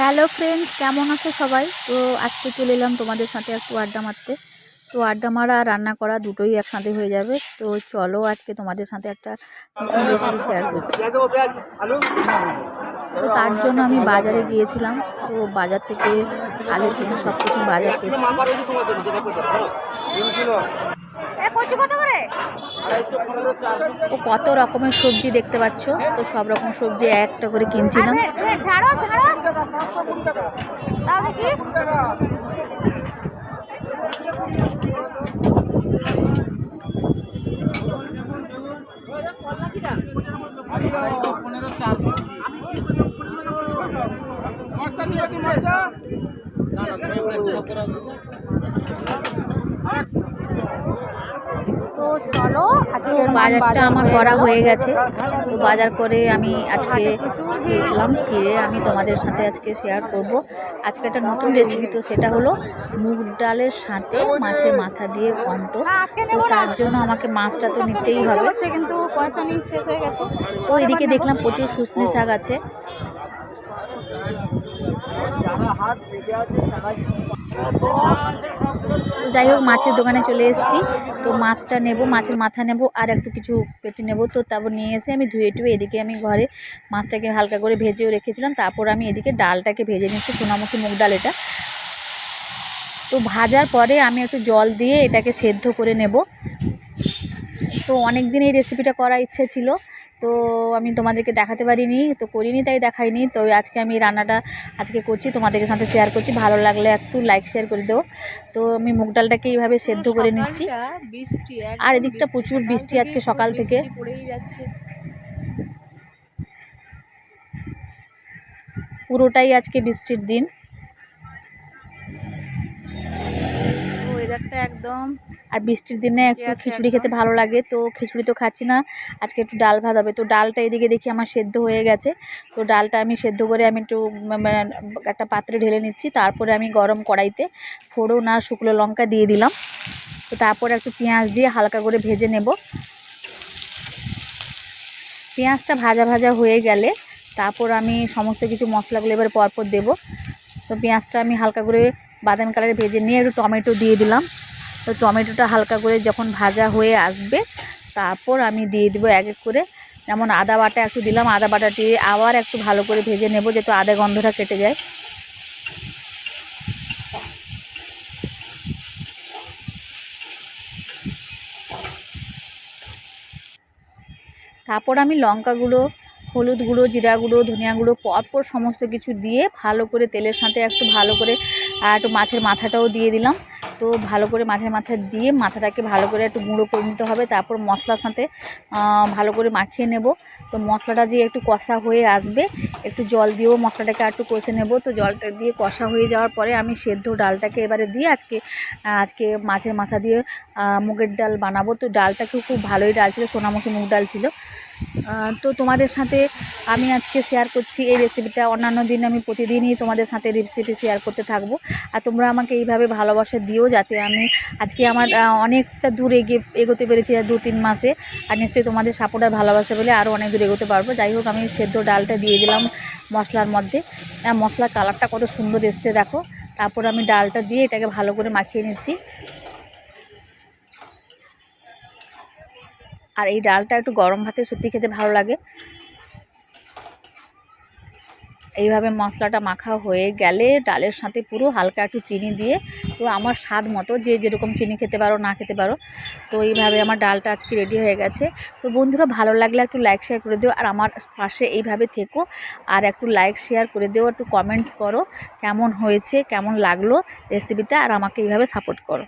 Hello friends কেমন আছো সবাই? তো আজকে চলে এলাম তোমাদের সাথে একটু আড্ডা মারতে। তো আড্ডা মারা আর রান্না করা দুটোই একসাথে হয়ে যাবে। তো চলো আজকে তোমাদের সাথে একটা নতুন রেসিপি শেয়ার করছি। তো তার জন্য আমি বাজারে গিয়েছিলাম। তো বাজার থেকে আলু কিনে সব কিছু বাজার করছি। তো কত রকমের সবজি দেখতে পাচ্ছ? তো সব রকম সবজি একটা করে কিনছিলাম তো চলো আজকের বাজারটা আমার করা হয়ে গেছে। তো বাজার করে আমি আজকে ফিরলাম ফিরে আমি তোমাদের সাথে আজকে শেয়ার করব। আজকে একটা নতুন রেসিপি তো সেটা হলো মুগ ডালের সাথে মাছের মাথা দিয়ে ঘন্ট। তো তার জন্য আমাকে মাছটা তো নিতেই হবে। কিন্তু পয়সা নিয়ে শেষ হয়ে গেছে। তো এদিকে দেখলাম প্রচুর শুশনি শাক আছে। যাই হোক, মাছের দোকানে চলে এসেছি। তো মাছটা নেব, মাছের মাথা নেব, আর একটু কিছু পেটে নেব। তো তারপর নিয়ে এসে আমি ধুয়ে টুয়ে এদিকে আমি ঘরে মাছটাকে হালকা করে ভেজেও রেখেছিলাম। তারপর আমি এদিকে ডালটাকে ভেজে নিচ্ছি, সোনামুখী মুগ ডাল এটা। তো ভাজার পরে আমি একটু জল দিয়ে এটাকে সেদ্ধ করে নেব। তো অনেক দিন এই রেসিপিটা করার ইচ্ছে ছিল। তো আমি তোমাদেরকে দেখাতে পারিনি তো করিনি তাই দেখাইনি। তো আজকে আমি রান্নাটা আজকে করছি তোমাদের সাথে শেয়ার করছি। ভালো লাগলে একটু লাইক শেয়ার করে দেবো তো আমি মুগ ডালটাকে এইভাবে সেদ্ধ করে নিচ্ছি। আর এদিকটা প্রচুর বৃষ্টি আজকে সকাল থেকে। পুরোটাই আজকে বৃষ্টির দিন। ওয়েদারটা একদম আর বৃষ্টির দিনে একটু খিচুড়ি খেতে ভালো লাগে তো খিচুড়ি তো খাচ্ছি না। আজকে একটু ডাল ভাত হবে। তো ডালটা এদিকে দেখি আমার সেদ্ধ হয়ে গেছে। তো ডালটা আমি সেদ্ধ করে আমি একটু একটা পাত্রে ঢেলে নিচ্ছি। তারপরে আমি গরম কড়াইতে ফোড়ন আর শুকনো লঙ্কা দিয়ে দিলাম। তো তারপরে একটু পেঁয়াজ দিয়ে হালকা করে ভেজে নেব। পেঁয়াজটা ভাজা ভাজা হয়ে গেলে তারপর আমি সমস্ত কিছু মশলাগুলো এবার পরপর দেবো। তো পেঁয়াজটা আমি হালকা করে বাদাম কালারে ভেজে নিয়ে একটু টমেটো দিয়ে দিলাম। তো টমেটোটা হালকা করে যখন ভাজা হয়ে আসবে, তারপর আমি দিয়ে দেবো এক এক করে। যেমন আদা বাটা একটু দিলাম, আদা বাটা দিয়ে আবার একটু ভালো করে ভেজে নেব যাতে আদা গন্ধটা কেটে যায়। তারপর আমি লঙ্কা গুঁড়ো হলুদ গুঁড়ো, জিরা গুঁড়ো, ধনিয়া গুঁড়ো, পরপর সমস্ত কিছু দিয়ে ভালো করে তেলের সাথে একটু ভালো করে একটু মাছের মাথাটাও দিয়ে দিলাম। তো ভালো করে মাছের মাথা দিয়ে মাথাটাকে ভালো করে একটু গুঁড়ো করে নিতে হবে। তারপর মশলার সাথে ভালো করে মাখিয়ে নেব। তো মশলাটা দিয়ে একটু কষা হয়ে আসবে, একটু জল দিয়েও মশলাটাকে একটু কষে নেব। তো জলটা দিয়ে কষা হয়ে যাওয়ার পরে আমি সেদ্ধ ডালটাকে এবারে দিয়ে আজকে আজকে মাছের মাথা দিয়ে মুগের ডাল বানাবো। তো ডালটাকেও খুব ভালোই ডাল ছিল, সোনামুখী মুগ ডাল ছিল। তো তোমাদের সাথে আমি আজকে শেয়ার করছি এই রেসিপিটা অন্যান্য দিন আমি প্রতিদিনই তোমাদের সাথে রেসিপি শেয়ার করতে থাকব। আর তোমরা আমাকে এইভাবে ভালোবাসা দিও যাতে আমি আজকে আমার অনেকটা দূর এগিয়ে, এগোতে পেরেছি দু তিন মাসে। আর নিশ্চয়ই তোমাদের সাপোর্ট আর ভালোবাসা বলে আরও অনেক দূর এগোতে পারব। যাই হোক, আমি সেদ্ধ ডালটা দিয়ে দিলাম মশলার মধ্যে। মশলার কালারটা কত সুন্দর এসছে দেখো। তারপর আমি ডালটা দিয়ে এটাকে ভালো করে মাখিয়ে নিচ্ছি। আর এই ডালটা একটু গরম ভাতে সত্যি খেতে ভালো লাগে। এইভাবে মশলাটা মাখা হয়ে গেলে ডালের সাথে পুরো হালকা একটু চিনি দিয়ে, তো আমার স্বাদ মতো যে যেরকম চিনি খেতে পারো, না খেতে পারো, তো এইভাবে আমার ডালটা আজকে রেডি হয়ে গেছে। তো বন্ধুরা, ভালো লাগলে একটু লাইক শেয়ার করে দিও, আর আমার পাশে এইভাবে থেকো, আর একটু লাইক শেয়ার করে দিও, একটু কমেন্টস করো, কেমন হয়েছে, কেমন লাগল রেসিপিটা আর আমাকে এইভাবে সাপোর্ট করো।